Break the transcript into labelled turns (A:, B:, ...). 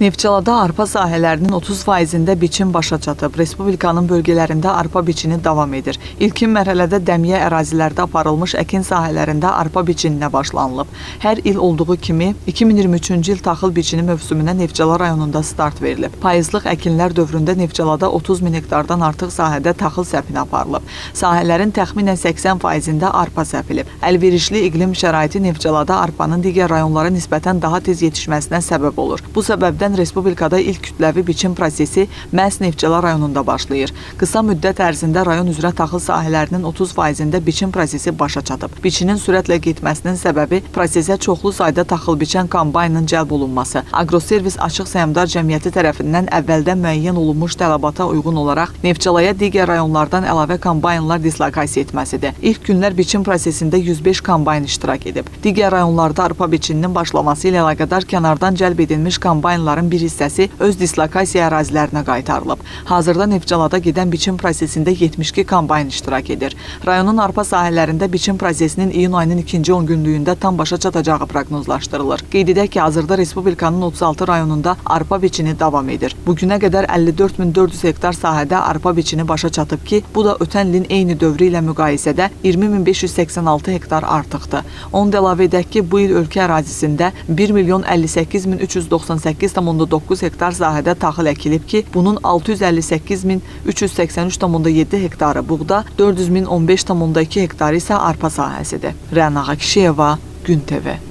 A: Neftçalada arpa sahələrinin 30%-də biçim başa çatıb. Respublikanın bölgələrində arpa biçini davam edir. İlkin mərhələdə dəmiyə ərazilərdə aparılmış əkin sahələrində arpa biçininə başlanılıb. Hər il olduğu kimi 2023-cü il taxıl biçini mövsümünə Neftçala rayonunda start verilib. Payızlıq əkinlər dövründə Neftçalada 30 min hektardan artıq sahədə taxıl səpini aparılıb. Sahələrin təxminən 80%-də arpa səpilib. Əlverişli iqlim şəraiti Neftçalada arpanın digər rayonlara nisbətən daha tez yetişməsinə səbəb olur. Bu səbəbdən respublikada ilk kütləvi biçim prosesi məhz Neftçala rayonunda başlayır. Qısa müddət ərzində rayon üzrə taxıl sahələrinin 30%-də biçim prosesi başa çatıb. Biçinin sürətlə getməsinin səbəbi prosesə çoxlu sayda taxıl biçən kombaynın cəlb olunması. Agroservis Açıq Səhmdar Cəmiyyəti tərəfindən əvvəldən müəyyən olunmuş tələbata uyğun olaraq Neftçalaya digər rayonlardan əlavə kombaynlar dislokasiya etməsidir. İlk günlər biçim prosesində 105 kombayn iştirak edib. Digər rayonlarda arpa biçininin başlaması ilə əlaqədar kənardan cəlb edilmiş kombaynların bir hissəsi öz dislokasiya ərazilərinə qaytarılıb. Hazırda Neftçalada gedən biçim prosesində 72 kombayn iştirak edir. Rayonun arpa sahələrində biçim prosesinin iyun ayının ikinci 10 günlüyündə tam başa çatacağı proqnozlaşdırılır. Qeyd edək ki, hazırda respublikanın 36 rayonunda arpa biçini davam edir. Bugünə qədər 54400 hektar sahədə arpa biçini başa çatıb ki, bu da ötən ilin eyni dövrü ilə müqayisədə 20586 hektar artıqdır. Onu da əlavə edək ki, bu il ölkə ərazisində 1 milyon 58 min 398,9 hektar sahədə taxıl əkilib ki, bunun 658 min 383,7 hektarı buğda, 400 min 15,2 hektarı isə arpa sahəsidir. Rəna Kişiyeva, Gün TV.